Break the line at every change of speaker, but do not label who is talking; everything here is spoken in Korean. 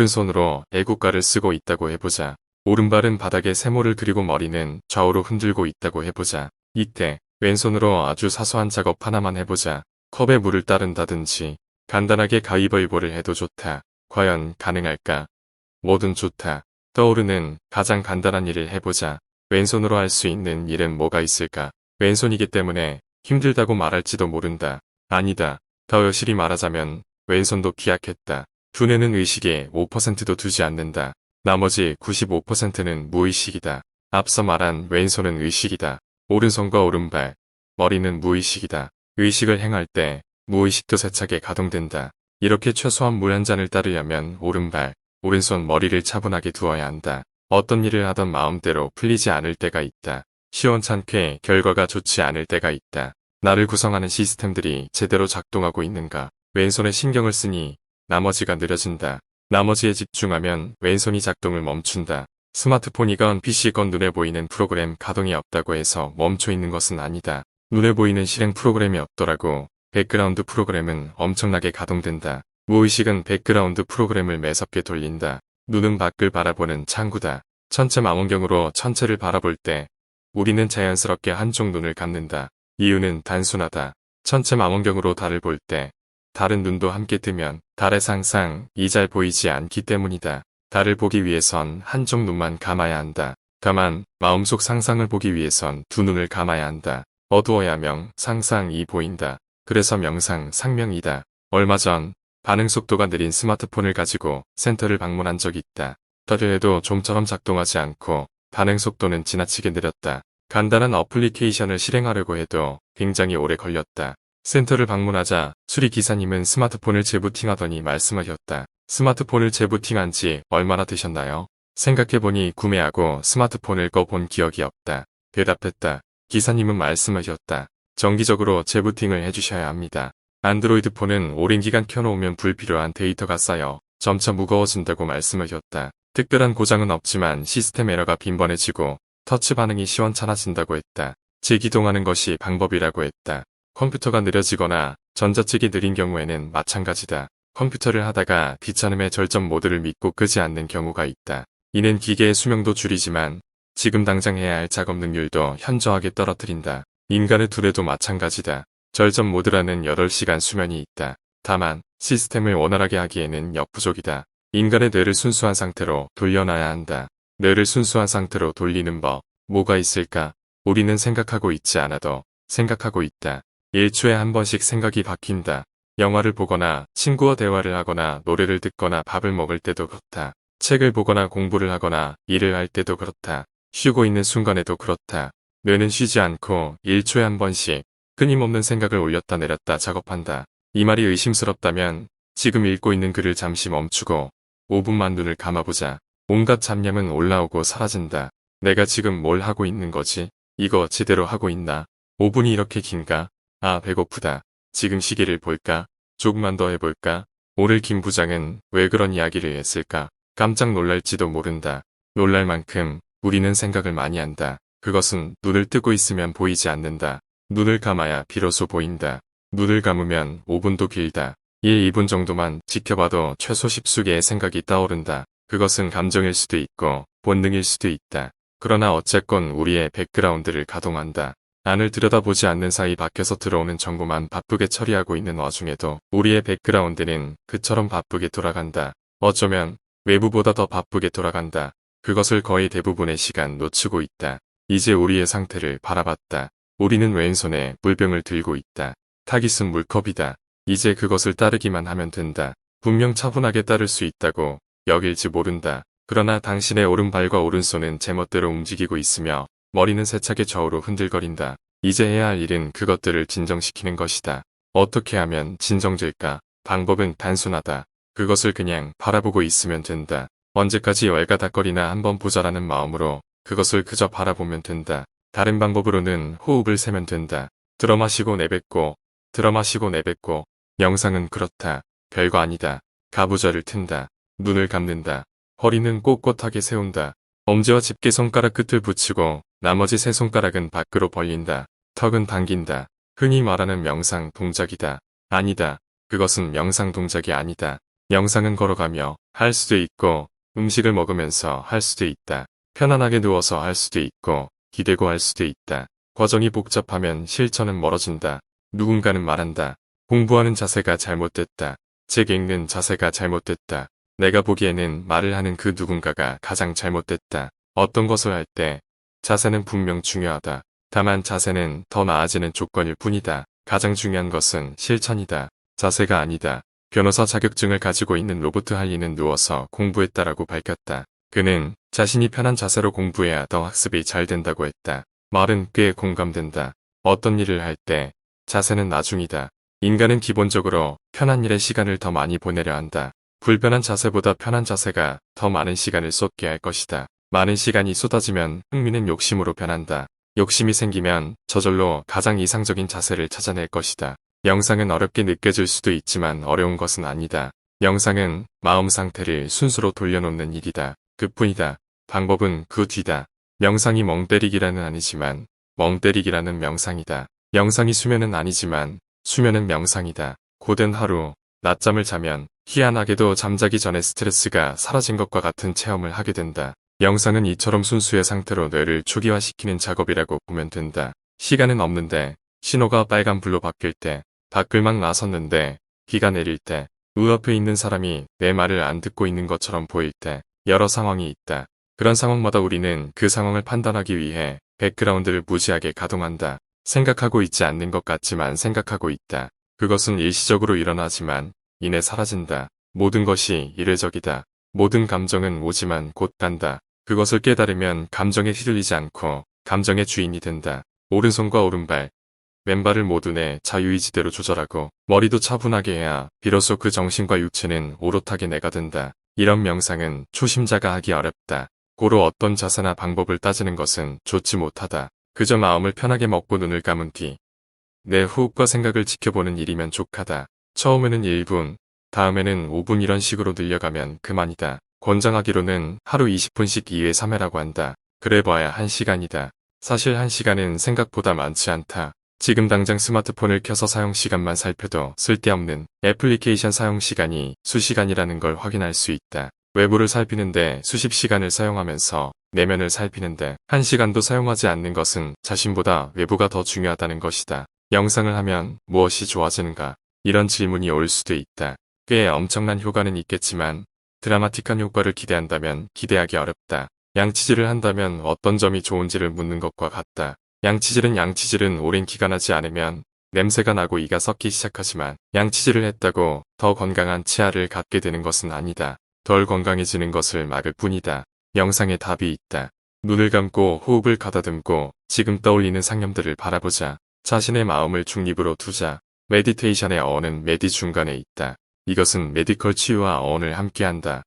오른손으로 애국가를 쓰고 있다고 해보자. 오른발은 바닥에 세모를 그리고 머리는 좌우로 흔들고 있다고 해보자. 이때 왼손으로 아주 사소한 작업 하나만 해보자. 컵에 물을 따른다든지 간단하게 가위바위보를 해도 좋다. 과연 가능할까? 뭐든 좋다. 떠오르는 가장 간단한 일을 해보자. 왼손으로 할 수 있는 일은 뭐가 있을까? 왼손이기 때문에 힘들다고 말할지도 모른다. 아니다. 더 여실히 말하자면 왼손도 기약했다. 두뇌는 의식에 5%도 두지 않는다. 나머지 95%는 무의식이다. 앞서 말한 왼손은 의식이다. 오른손과 오른발, 머리는 무의식이다. 의식을 행할 때 무의식도 세차게 가동된다. 이렇게 최소한 물 한 잔을 따르려면 오른발, 오른손 머리를 차분하게 두어야 한다. 어떤 일을 하던 마음대로 풀리지 않을 때가 있다. 시원찮게 결과가 좋지 않을 때가 있다. 나를 구성하는 시스템들이 제대로 작동하고 있는가. 왼손에 신경을 쓰니 나머지가 느려진다. 나머지에 집중하면 왼손이 작동을 멈춘다. 스마트폰이건 PC건 눈에 보이는 프로그램 가동이 없다고 해서 멈춰 있는 것은 아니다. 눈에 보이는 실행 프로그램이 없더라고. 백그라운드 프로그램은 엄청나게 가동된다. 무의식은 백그라운드 프로그램을 매섭게 돌린다. 눈은 밖을 바라보는 창구다. 천체 망원경으로 천체를 바라볼 때 우리는 자연스럽게 한쪽 눈을 감는다. 이유는 단순하다. 천체 망원경으로 달을 볼 때 다른 눈도 함께 뜨면 달의 상상 이 잘 보이지 않기 때문이다. 달을 보기 위해선 한쪽 눈만 감아야 한다. 다만 마음속 상상을 보기 위해선 두 눈을 감아야 한다. 어두워야 명, 상상이 보인다. 그래서 명상, 상명이다. 얼마 전 반응 속도가 느린 스마트폰을 가지고 센터를 방문한 적이 있다. 더려해도 좀처럼 작동하지 않고 반응 속도는 지나치게 느렸다. 간단한 어플리케이션을 실행하려고 해도 굉장히 오래 걸렸다. 센터를 방문하자 수리 기사님은 스마트폰을 재부팅하더니 말씀하셨다. 스마트폰을 재부팅한 지 얼마나 되셨나요? 생각해보니 구매하고 스마트폰을 꺼본 기억이 없다. 대답했다. 기사님은 말씀하셨다. 정기적으로 재부팅을 해주셔야 합니다. 안드로이드 폰은 오랜 기간 켜놓으면 불필요한 데이터가 쌓여 점차 무거워진다고 말씀하셨다. 특별한 고장은 없지만 시스템 에러가 빈번해지고 터치 반응이 시원찮아진다고 했다. 재기동하는 것이 방법이라고 했다. 컴퓨터가 느려지거나 전자책이 느린 경우에는 마찬가지다. 컴퓨터를 하다가 귀찮음의 절전 모드를 믿고 끄지 않는 경우가 있다. 이는 기계의 수명도 줄이지만 지금 당장 해야 할 작업 능률도 현저하게 떨어뜨린다. 인간의 두뇌도 마찬가지다. 절전 모드라는 8시간 수면이 있다. 다만 시스템을 원활하게 하기에는 역부족이다. 인간의 뇌를 순수한 상태로 돌려놔야 한다. 뇌를 순수한 상태로 돌리는 법, 뭐가 있을까? 우리는 생각하고 있지 않아도 생각하고 있다. 1초에 한 번씩 생각이 바뀐다. 영화를 보거나 친구와 대화를 하거나 노래를 듣거나 밥을 먹을 때도 그렇다. 책을 보거나 공부를 하거나 일을 할 때도 그렇다. 쉬고 있는 순간에도 그렇다. 뇌는 쉬지 않고 1초에 한 번씩 끊임없는 생각을 올렸다 내렸다 작업한다. 이 말이 의심스럽다면 지금 읽고 있는 글을 잠시 멈추고 5분만 눈을 감아보자. 온갖 잡념은 올라오고 사라진다. 내가 지금 뭘 하고 있는 거지? 이거 제대로 하고 있나? 5분이 이렇게 긴가? 아 배고프다. 지금 시계를 볼까? 조금만 더 해볼까? 오늘 김 부장은 왜 그런 이야기를 했을까? 깜짝 놀랄지도 모른다. 놀랄 만큼 우리는 생각을 많이 한다. 그것은 눈을 뜨고 있으면 보이지 않는다. 눈을 감아야 비로소 보인다. 눈을 감으면 5분도 길다. 1, 2분 정도만 지켜봐도 최소 10수개의 생각이 떠오른다. 그것은 감정일 수도 있고 본능일 수도 있다. 그러나 어쨌건 우리의 백그라운드를 가동한다. 안을 들여다보지 않는 사이 밖에서 들어오는 정보만 바쁘게 처리하고 있는 와중에도 우리의 백그라운드는 그처럼 바쁘게 돌아간다. 어쩌면 외부보다 더 바쁘게 돌아간다. 그것을 거의 대부분의 시간 놓치고 있다. 이제 우리의 상태를 바라봤다. 우리는 왼손에 물병을 들고 있다. 타깃은 물컵이다. 이제 그것을 따르기만 하면 된다. 분명 차분하게 따를 수 있다고 여길지 모른다. 그러나 당신의 오른발과 오른손은 제멋대로 움직이고 있으며 머리는 세차게 좌우로 흔들거린다. 이제 해야 할 일은 그것들을 진정시키는 것이다. 어떻게 하면 진정될까? 방법은 단순하다. 그것을 그냥 바라보고 있으면 된다. 언제까지 열가닥거리나 한번 보자라는 마음으로 그것을 그저 바라보면 된다. 다른 방법으로는 호흡을 세면 된다. 들어마시고 내뱉고 들어마시고 내뱉고 명상은 그렇다. 별거 아니다. 가부좌를 튼다. 눈을 감는다. 허리는 꼿꼿하게 세운다. 엄지와 집게 손가락 끝을 붙이고 나머지 세 손가락은 밖으로 벌린다. 턱은 당긴다. 흔히 말하는 명상 동작이다. 아니다. 그것은 명상 동작이 아니다. 영상은 걸어가며 할 수도 있고 음식을 먹으면서 할 수도 있다. 편안하게 누워서 할 수도 있고 기대고 할 수도 있다. 과정이 복잡하면 실천은 멀어진다. 누군가는 말한다. 공부하는 자세가 잘못됐다. 책 읽는 자세가 잘못됐다. 내가 보기에는 말을 하는 그 누군가가 가장 잘못됐다. 어떤 것을 할 때 자세는 분명 중요하다. 다만 자세는 더 나아지는 조건일 뿐이다. 가장 중요한 것은 실천이다. 자세가 아니다. 변호사 자격증을 가지고 있는 로버트 할리는 누워서 공부했다라고 밝혔다. 그는 자신이 편한 자세로 공부해야 더 학습이 잘 된다고 했다. 말은 꽤 공감된다. 어떤 일을 할 때 자세는 나중이다. 인간은 기본적으로 편한 일에 시간을 더 많이 보내려 한다. 불편한 자세보다 편한 자세가 더 많은 시간을 쏟게 할 것이다. 많은 시간이 쏟아지면 흥미는 욕심으로 변한다. 욕심이 생기면 저절로 가장 이상적인 자세를 찾아낼 것이다. 영상은 어렵게 느껴질 수도 있지만 어려운 것은 아니다. 영상은 마음 상태를 순수로 돌려놓는 일이다. 그뿐이다. 방법은 그 뒤다. 명상이 멍 때리기라는 아니지만 멍 때리기라는 명상이다. 영상이 수면은 아니지만 수면은 명상이다. 고된 하루, 낮잠을 자면 희한하게도 잠자기 전에 스트레스가 사라진 것과 같은 체험을 하게 된다. 영상은 이처럼 순수의 상태로 뇌를 초기화시키는 작업이라고 보면 된다. 시간은 없는데 신호가 빨간불로 바뀔 때 밖을 막 나섰는데 비가 내릴 때 의앞에 있는 사람이 내 말을 안 듣고 있는 것처럼 보일 때 여러 상황이 있다. 그런 상황마다 우리는 그 상황을 판단하기 위해 백그라운드를 무지하게 가동한다. 생각하고 있지 않는 것 같지만 생각하고 있다. 그것은 일시적으로 일어나지만 이내 사라진다. 모든 것이 이례적이다. 모든 감정은 오지만 곧 간다. 그것을 깨달으면 감정에 휘둘리지 않고 감정의 주인이 된다. 오른손과 오른발, 왼발을 모두 내 자유의지대로 조절하고 머리도 차분하게 해야 비로소 그 정신과 육체는 오롯하게 내가 된다. 이런 명상은 초심자가 하기 어렵다. 고로 어떤 자세나 방법을 따지는 것은 좋지 못하다. 그저 마음을 편하게 먹고 눈을 감은 뒤 내 호흡과 생각을 지켜보는 일이면 족하다. 처음에는 1분, 다음에는 5분 이런 식으로 늘려가면 그만이다. 권장하기로는 하루 20분씩 2회 3회라고 한다. 그래 봐야 1시간이다. 사실 1시간은 생각보다 많지 않다. 지금 당장 스마트폰을 켜서 사용시간만 살펴도 쓸데없는 애플리케이션 사용시간이 수시간이라는 걸 확인할 수 있다. 외부를 살피는데 수십 시간을 사용하면서 내면을 살피는데 한 시간도 사용하지 않는 것은 자신보다 외부가 더 중요하다는 것이다. 영상을 하면 무엇이 좋아지는가? 이런 질문이 올 수도 있다. 꽤 엄청난 효과는 있겠지만 드라마틱한 효과를 기대한다면 기대하기 어렵다. 양치질을 한다면 어떤 점이 좋은지를 묻는 것과 같다. 양치질은 양치질은 오랜 기간 하지 않으면 냄새가 나고 이가 썩기 시작하지만 양치질을 했다고 더 건강한 치아를 갖게 되는 것은 아니다. 덜 건강해지는 것을 막을 뿐이다. 영상에 답이 있다. 눈을 감고 호흡을 가다듬고 지금 떠올리는 상념들을 바라보자. 자신의 마음을 중립으로 두자. 메디테이션의 어는 메디 중간에 있다. 이것은 메디컬 치유와 어원을 함께한다.